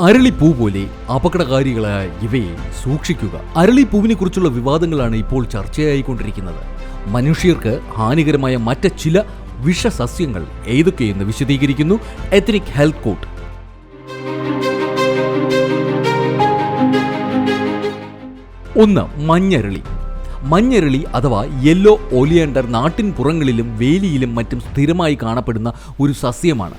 അരളിപ്പൂ പോലെ അപകടകാരികളായ ഇവയെ സൂക്ഷിക്കുക. അരളിപ്പൂവിനെ കുറിച്ചുള്ള വിവാദങ്ങളാണ് ഇപ്പോൾ ചർച്ചയായിക്കൊണ്ടിരിക്കുന്നത്. മനുഷ്യർക്ക് ഹാനികരമായ മറ്റ് ചില വിഷസസ്യങ്ങൾ ഏതൊക്കെയെന്ന് വിശദീകരിക്കുന്നു എത്നിക് ഹെൽത്ത് കോട്ട് ഒന്ന് മഞ്ഞരളി. മഞ്ഞരളി അഥവാ യെല്ലോ ഒലിയണ്ടർ നാട്ടിൻ പുറങ്ങളിലും വേലിയിലും മറ്റും സ്ഥിരമായി കാണപ്പെടുന്ന ഒരു സസ്യമാണ്.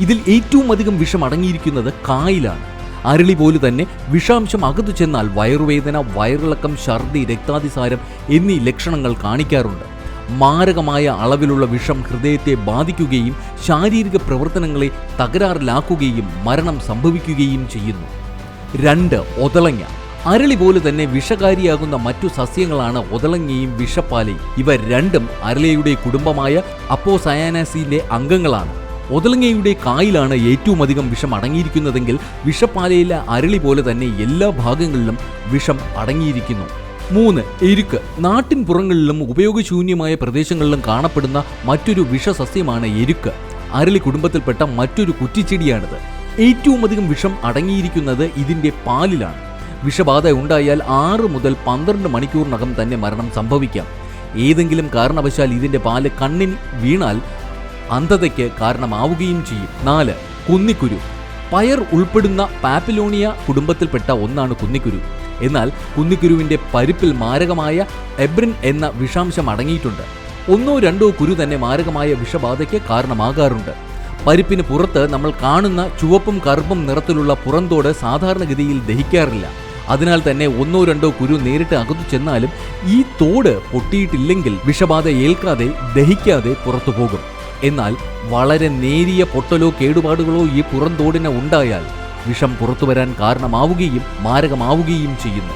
ഇതിൽ ഏറ്റവും അധികം വിഷം അടങ്ങിയിരിക്കുന്നത് കായിലാണ്. അരളി പോലെ തന്നെ വിഷാംശം അകത്തു ചെന്നാൽ വയറുവേദന വയറിളക്കം ഛർദി രക്താതിസാരം എന്നീ ലക്ഷണങ്ങൾ കാണിക്കാറുണ്ട്. മാരകമായ അളവിലുള്ള വിഷം ഹൃദയത്തെ ബാധിക്കുകയും ശാരീരിക പ്രവർത്തനങ്ങളെ തകരാറിലാക്കുകയും മരണം സംഭവിക്കുകയും ചെയ്യുന്നു. രണ്ട് ഒതളങ്ങ. അരളി പോലെ തന്നെ വിഷകാരിയാകുന്ന മറ്റു സസ്യങ്ങളാണ് ഒതളങ്ങയും വിഷപ്പാലയും. ഇവ രണ്ടും അരളിയുടെ കുടുംബമായ അപ്പോസയാനാസിയിലെ അംഗങ്ങളാണ്. ഒതളങ്ങയുടെ കായിലാണ് ഏറ്റവും അധികം വിഷം അടങ്ങിയിരിക്കുന്നതെങ്കിൽ വിഷപ്പാലയിലെ അരളി പോലെ തന്നെ എല്ലാ ഭാഗങ്ങളിലും വിഷം അടങ്ങിയിരിക്കുന്നു. മൂന്ന് എരുക്ക്. നാട്ടിൻ പുറങ്ങളിലും ഉപയോഗശൂന്യമായ പ്രദേശങ്ങളിലും കാണപ്പെടുന്ന മറ്റൊരു വിഷസസ്യമാണ് എരുക്ക്. അരളി കുടുംബത്തിൽപ്പെട്ട മറ്റൊരു കുറ്റിച്ചെടിയാണിത്. ഏറ്റവും അധികം വിഷം അടങ്ങിയിരിക്കുന്നത് ഇതിന്റെ പാലിലാണ്. വിഷബാധ ഉണ്ടായാൽ ആറ് മുതൽ പന്ത്രണ്ട് മണിക്കൂറിനകം തന്നെ മരണം സംഭവിക്കാം. ഏതെങ്കിലും കാരണവശാൽ ഇതിന്റെ പാൽ കണ്ണിൽ വീണാൽ അന്ധതയ്ക്ക് കാരണമാവുകയും ചെയ്യും. നാല് കുന്നിക്കുരു. പയർ ഉൾപ്പെടുന്ന പാപ്പിലോണിയ കുടുംബത്തിൽപ്പെട്ട ഒന്നാണ് കുന്നിക്കുരു. എന്നാൽ കുന്നിക്കുരുവിന്റെ പരിപ്പിൽ മാരകമായ എബ്രിൻ എന്ന വിഷാംശം അടങ്ങിയിട്ടുണ്ട്. ഒന്നോ രണ്ടോ കുരു തന്നെ മാരകമായ വിഷബാധയ്ക്ക് കാരണമാകാറുണ്ട്. പരിപ്പിന് പുറത്ത് നമ്മൾ കാണുന്ന ചുവപ്പും കറുപ്പും നിറത്തിലുള്ള പുറന്തോട് സാധാരണഗതിയിൽ ദഹിക്കാറില്ല. അതിനാൽ തന്നെ ഒന്നോ രണ്ടോ കുരു നേരിട്ട് അകത്തു ചെന്നാലും ഈ തോട് പൊട്ടിയിട്ടില്ലെങ്കിൽ വിഷബാധ ഏൽക്കാതെ ദഹിക്കാതെ പുറത്തു പോകും. എന്നാൽ വളരെ നേരിയ പൊട്ടലോ കേടുപാടുകളോ ഈ പുറന്തോടിന് ഉണ്ടായാൽ വിഷം പുറത്തുവരാൻ കാരണമാവുകയും മാരകമാവുകയും ചെയ്യുന്നു.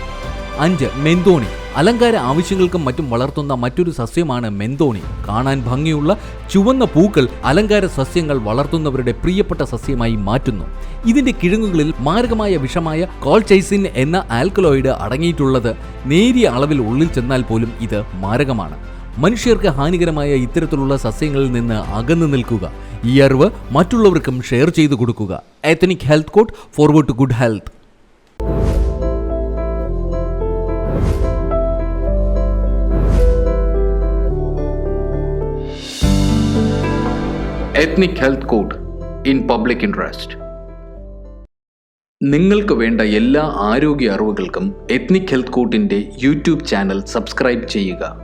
അഞ്ച് മെന്തോണി അലങ്കാര ആവശ്യങ്ങൾക്കും മറ്റും വളർത്തുന്ന മറ്റൊരു സസ്യമാണ് മെന്തോണി കാണാൻ ഭംഗിയുള്ള ചുവന്ന പൂക്കൾ അലങ്കാര സസ്യങ്ങൾ വളർത്തുന്നവരുടെ പ്രിയപ്പെട്ട സസ്യമായി മാറ്റുന്നു. ഇതിന്റെ കിഴങ്ങുകളിൽ മാരകമായ വിഷമായ കോൾചൈസിൻ എന്ന ആൽക്കലോയിഡ് അടങ്ങിയിട്ടുള്ളത് നേരിയ അളവിൽ ഉള്ളിൽ ചെന്നാൽ പോലും ഇത് മാരകമാണ്. മനുഷ്യർക്ക് ഹാനികരമായ ഇത്തരത്തിലുള്ള സസ്യങ്ങളിൽ നിന്ന് അകന്നു നിൽക്കുക. ഈ അറിവ് മറ്റുള്ളവർക്കും ഷെയർ ചെയ്തു കൊടുക്കുക. Ethnic health court forward to good health ethnic health code in public interest നിങ്ങൾക്ക് വേണ്ട എല്ലാ ആരോഗ്യ അറിവുകൾക്കും എത്നിക് ഹെൽത്ത് കോട്ടിന്റെ യൂട്യൂബ് ചാനൽ സബ്സ്ക്രൈബ് ചെയ്യുക.